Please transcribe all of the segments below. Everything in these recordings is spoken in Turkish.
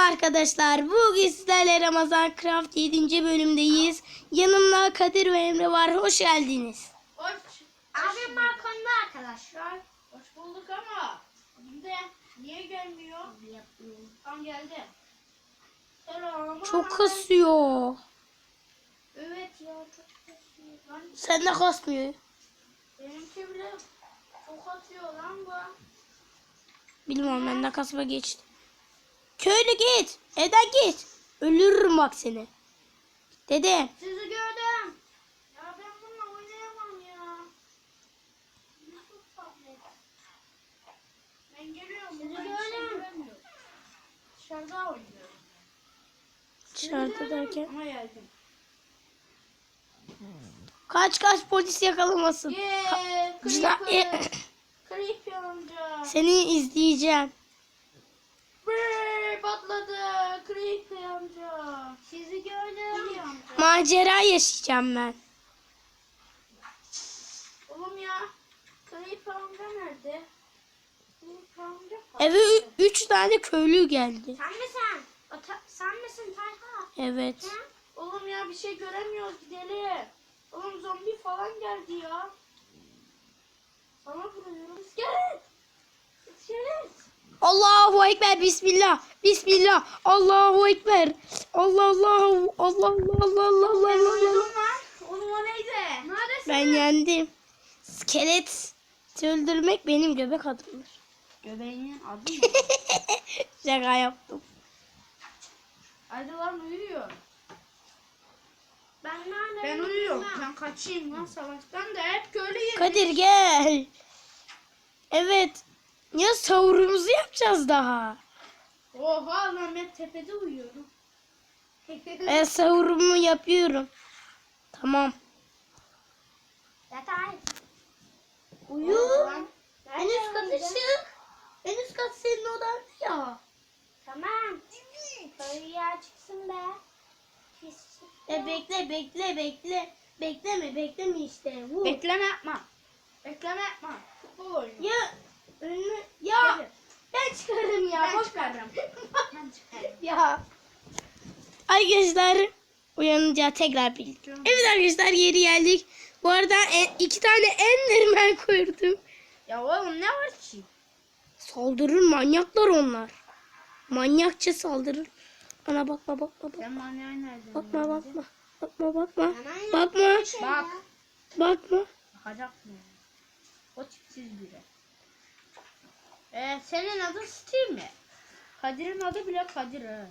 arkadaşlar. Bugün sizlerle Ramazan Craft 7. bölümdeyiz. Yanımda Kadir ve Emre var. Hoş geldiniz. Hoş. Abim balkonda arkadaşlar. Hoş bulduk ama de niye gelmiyor? Tam geldi. Selam. Çok kasıyor. Evet ya çok kasıyor. Lan Sen de kasmıyor. benimki bile çok atıyor lan bu. Bilmiyorum ben de kasma geçti. Köylü git. Eda git. Ölürüm bak seni. Dede. Sizi gördüm. Ya ben bununla oynayamam ya. Nasıl tablet? Ben geliyorum. Sizi gördüm. Dışarıda oynuyorum. Dışarıda derken. Ama geldim. Kaç kaç polis yakalamasın. Yeee. Cina- Creeper. Creepy amca. Seni izleyeceğim. Patladı. Creepy amca. Sizi gördüm. Macera yaşayacağım ben. Oğlum ya. Creepy amca nerede? Creepy amca. Eve üç tane köylü geldi. Sen misin? O ta- sen misin Tayha? Evet. Oğlum ya bir şey göremiyoruz gidelim. Oğlum zombi falan geldi ya. Sana vuruyorum. İskelet. İskelet. Allahu Ekber Bismillah. Bismillah. Allahu Ekber. Allah Allah Allah Allah Allah Allah Allah Allah. Oğlum o neydi? Neredesin? Ben yendim. Skelet öldürmek benim göbek adımdır. Göbeğinin adı mı? Şaka yaptım. Hadi lan uyuyor. Ben nerede? Ben uyuyorum. Ben kaçayım lan savaştan da hep köylü yedim. Kadir gel. Evet. Ya savurumuzu yapacağız daha. Oha lan ben tepede uyuyorum. Ben savurumu yapıyorum. Tamam. Yatay. Uyu. Lan, En üst katı çık. En üst kat senin odan ya. Tamam. Köylüye çıksın be. Pis. E bekle bekle bekle. Bekleme bekleme işte. Vur. Bekleme yapma. Bekleme yapma. Futbol oyunu. ya önüne ya ben çıkarım ya. Ben boş çıkarım. Ben çıkarım. ya. Arkadaşlar uyanınca tekrar birlikte. Evet arkadaşlar yeri geldik. Bu arada iki tane enderman koydum. Ya oğlum ne var ki? Saldırır manyaklar onlar. Manyakça saldırır. Ana bakma bakma bakma. Sen manyağı nereden? Bakma bakma. Bakma bakma. Bakma. yaptığı şey Bak. ya. Bakma. Bakacak mı? O tipsiz biri. Ee, senin adın Steve mi? Kadir'in adı bile Kadir ha.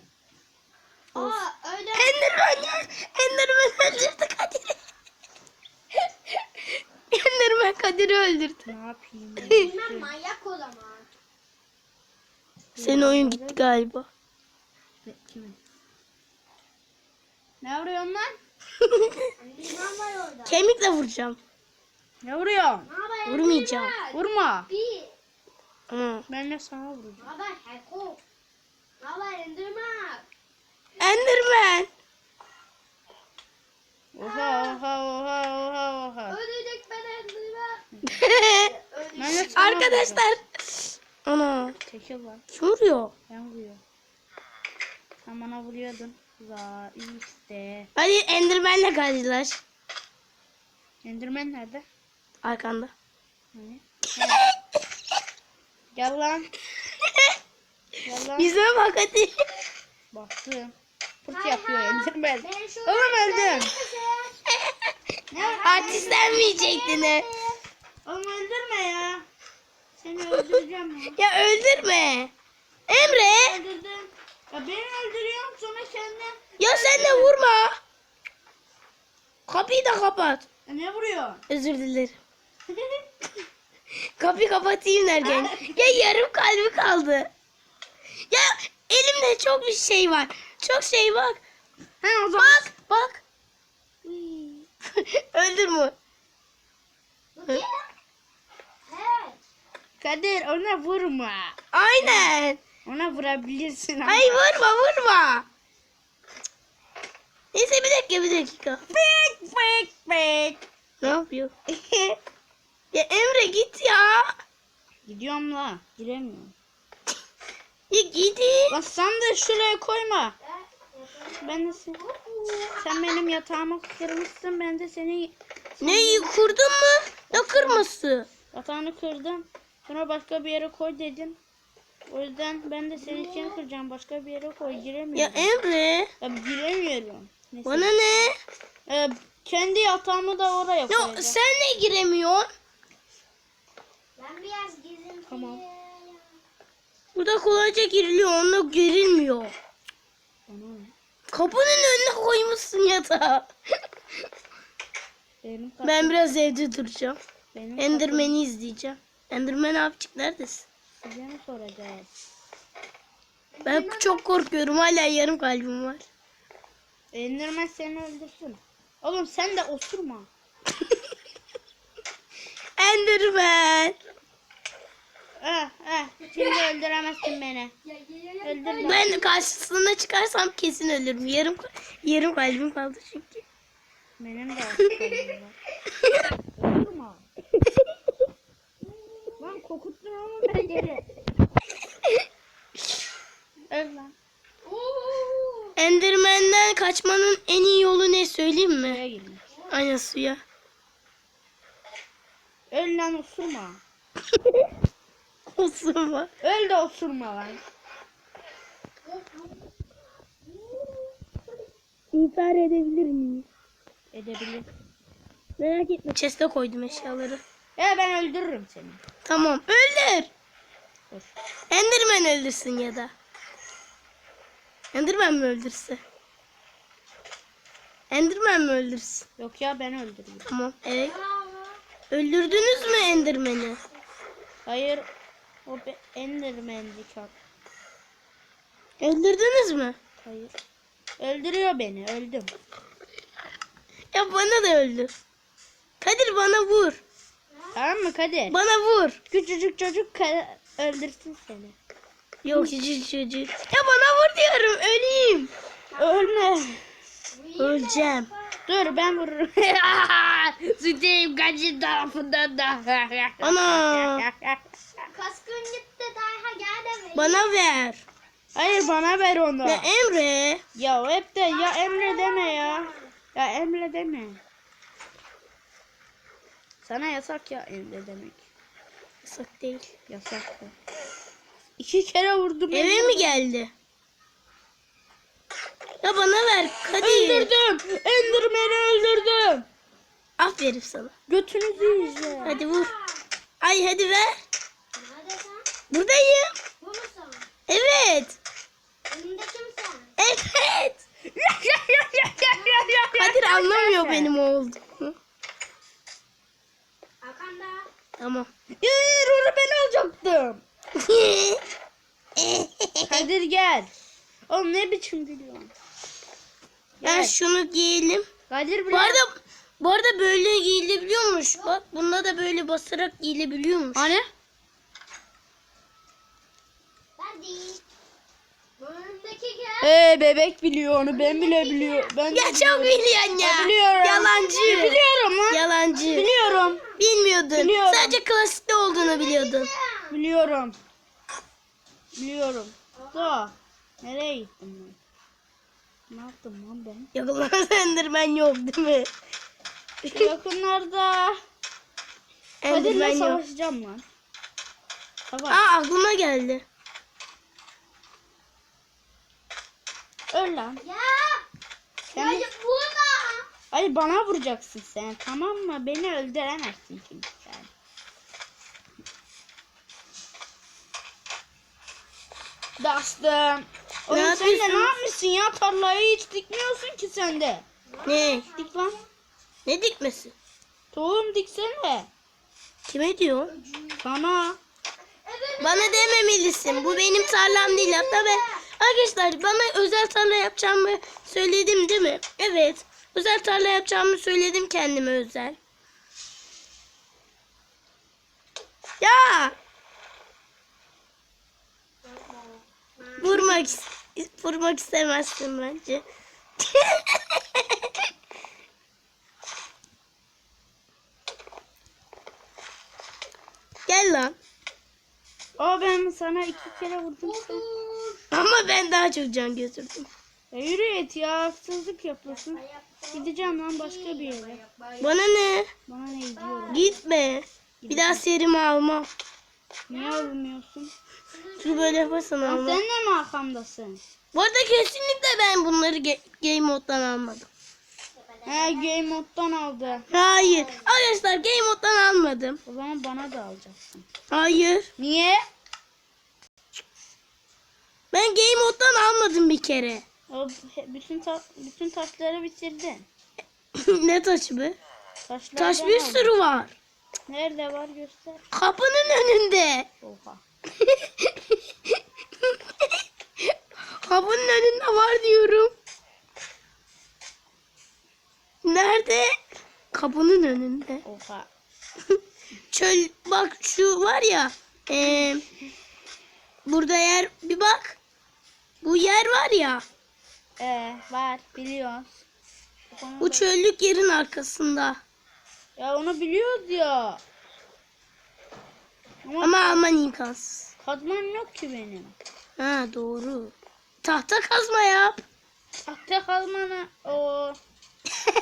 Aa öyle. Enderman. Enderman öldürdü Kadir'i. Enderman Kadir'i öldürdü. Ne yapayım? Bilmem manyak o zaman. Senin oyun gitti galiba. Kimin? Ne vuruyorsun lan? Kemikle vuracağım. Ne vuruyorsun? Ne haber? Vurmayacağım. Vurma. Bir. Ama Ben de sana vuracağım. Ne haber Heko? Haber Enderman? Enderman. Oha oha oha oha oha. Ölecek ben Enderman. Ben de sana vuracağım. Arkadaşlar. Ana. Çekil lan. Kim vuruyor? Ben vuruyorum. Sen bana vuruyordun. Za işte. Hadi Enderman'le karşılaş. Enderman nerede? Arkanda. Hani? Gel lan. Gel lan. Yüzüme bak hadi. Baktım. Fırt Hay yapıyor. Enderman. Oğlum öldüm. Artistlenmeyecektin he. Oğlum öldürme ya. Seni öldüreceğim ya. Ya öldürme. Emre. Öldürdüm. Ya beni öldürüyorsun sonra kendim. Ya sen de vurma. Kapıyı da kapat. Ya ne vuruyor? Özür dilerim. Kapıyı kapatayım derken. ya yarım kalbi kaldı. Ya elimde çok bir şey var. Çok şey bak. ha o zaman. Bak bak. Öldürme. Evet. Kadir ona vurma. Aynen. Ona vurabilirsin ama. Hayır vurma vurma. Neyse bir dakika bir dakika. Bek bek bek. Ne yapıyor? ya Emre git ya. Gidiyorum la. Giremiyorum. Ya gidi. Lan sen de şuraya koyma. Ben de sen, sen benim yatağımı kırmışsın ben de seni Neyi kurdun mu? Ne kırması? yatağını kırdım. Sonra başka bir yere koy dedin. O yüzden ben de senin için kıracağım. Başka bir yere koy Ya giremiyorum. Emre. Ya, giremiyorum. Neyse. Bana ne? Ee, kendi yatağımı da oraya Ya koyacağım. sen ne giremiyorsun? Biraz gezinti. Tamam. Burada kolayca giriliyor. Onda girilmiyor. Kapının önüne koymuşsun yatağı. Benim ben biraz evde duracağım. benim Enderman'i izleyeceğim. Enderman ne yapacak? Neredesin? Size mi soracağız? Ben çok korkuyorum. Hala yarım kalbim var. Enderman seni öldürsün. Oğlum sen de osurma. Enderman. Eh eh. Şimdi öldüremezsin beni. Öldür lan. Ben karşısına çıkarsam kesin ölürüm. Yarım yarım kalbim kaldı çünkü. Benim de. Osurma. Lan kokuttun ama ben geri. Öl lan. Enderman'den kaçmanın en iyi yolu ne söyleyeyim mi? Aynen suya. Öl lan osurma. Osurma. Öl de osurma lan. İntihar edebilir miyim? Edebilir. Merak etme. Chest'e koydum eşyaları. Ya ben öldürürüm seni. Tamam. Öldür. Dur. Enderman öldürsün ya da. Enderman mi öldürse? Enderman mi öldürsün? Yok ya ben öldürürüm. Tamam. Evet. Öldürdünüz mü Enderman'i? Hayır. O be Enderman'di çok. Öldürdünüz mü? Hayır. Öldürüyor beni. Öldüm. Ya bana da öldür. Kadir bana vur. Tamam mı Kadir? Bana vur. Küçücük çocuk öldürsün seni. Yok çocuk çocuk. Ya bana vur diyorum. Öleyim. Ölme. Öleceğim. Dur ben vururum. Süteyim kaçın tarafından da. Ana. Kaskın gitti daha gel de ver. Bana ver. Hayır bana ver onu. Ya Emre. Ya hep de ya Emre deme ya. Ya Emre deme. Sana yasak ya Emre demek. Yasak değil. Yasak da. İki kere vurdum. Eve mi geldi? Ya bana ver Kadir. Öldürdüm. Enderman'i öldürdüm. Aferin sana. Götünüzü yiyeceğim. Hadi vur. Ay hadi ver. Buradayım. Bu musun? Evet. Önümde kimsen? Evet. Kadir anlamıyor benim olduğumu. Arkanda. Tamam. Hayır onu ben alacaktım. Kadir gel. Oğlum ne biçim gülüyorsun? ben Gel. şunu giyelim. Kadir. Bu arada bu arada böyle giyilebiliyormuş. Bak bunda da böyle basarak giyilebiliyormuş. Hani? Ben değil. Bu önümdeki gel. Ee bebek biliyor onu ben bile biliyorum. Ben Ya çok biliyorsun ya. biliyorum. Yalancı. Biliyorum lan. Yalancı. Biliyorum. Bilmiyordun. Biliyorum. Sadece klasikte olduğunu biliyordun. Biliyorum. Biliyorum. Da. Nereye gittim ben? Ne yaptım lan ben? Yakınlarda Enderman yok değil mi? Şu yakınlarda Kadir'le Enderman yok. savaşacağım lan. Savaş. Aa aklıma geldi. Öl lan. Ya. Sen Ya vurma. Ay bana vuracaksın sen tamam mı? Beni öldüremezsin çünkü sen. Dastım. Oğlum sen de yapıyorsun? ne yapmışsın ya? Tarlayı hiç dikmiyorsun ki sen de. Ne? Dik lan. Ne dikmesi? Tohum diksene. Kime diyor? Sana. Bana dememelisin. Bu benim tarlam değil. Hatta ben arkadaşlar bana özel tarla yapacağımı söyledim değil mi? Evet. Özel tarla yapacağımı söyledim kendime özel. Ya! Vurmak vurmak istemezsin bence. Gel lan. O ben sana iki kere vurdum. Ama ben daha çok can götürdüm. Ya yürü et ya haksızlık yapıyorsun. Gideceğim lan başka bir yere. Bana ne? Bana ne gidiyorum. Gitme. Bir daha serimi almam. Niye almıyorsun? Çünkü böyle yaparsan Lan almam. sen de mi arkamdasın? Bu arada kesinlikle ben bunları game moddan almadım. He game moddan aldı. Hayır. Arkadaşlar game moddan almadım. O zaman bana da alacaksın. Hayır. Niye? Ben game moddan almadım bir kere. O bütün ta- bütün taşları bitirdin. ne taşı be? Taşlardan Taş bir aldın. sürü var. Nerede var göster. Kapının önünde. Oha. Kapının önünde var diyorum. Nerede? Kapının önünde. Oha. Çöl bak şu var ya. eee, burada yer bir bak. Bu yer var ya. Ee, var biliyoruz. Bu çöllük yerin arkasında. Ya onu biliyoruz ya. Ama, Ama alman imkansız. kazmam yok ki benim. Ha doğru. Tahta kazma yap. Tahta kazmanı o.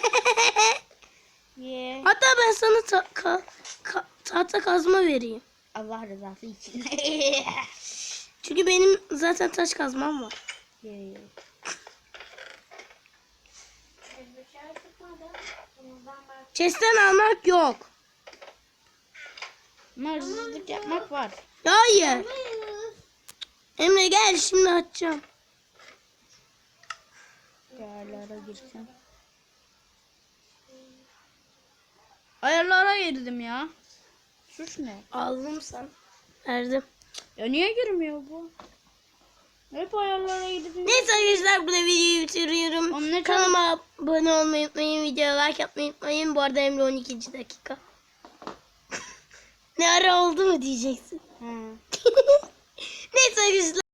Ye. Hatta ben sana ta- ka- ka- tahta kazma vereyim. Allah rızası için. Çünkü benim zaten taş kazmam var. Ye, ye. Chest'ten almak yok. Ama hırsızlık yapmak var. Hayır. Emre gel şimdi açacağım. Ayarlara girsem. Ayarlara girdim ya. Suç ne? Aldım sen. Verdim. Ya niye girmiyor bu? Hep ayarlara girdim. Neyse arkadaşlar burada videoyu bitiriyorum. Ne Kanalıma abone olmayı unutmayın. Videoya like atmayı unutmayın. Bu arada Emre 12. dakika. ne ara oldu mu diyeceksin. Neyse arkadaşlar.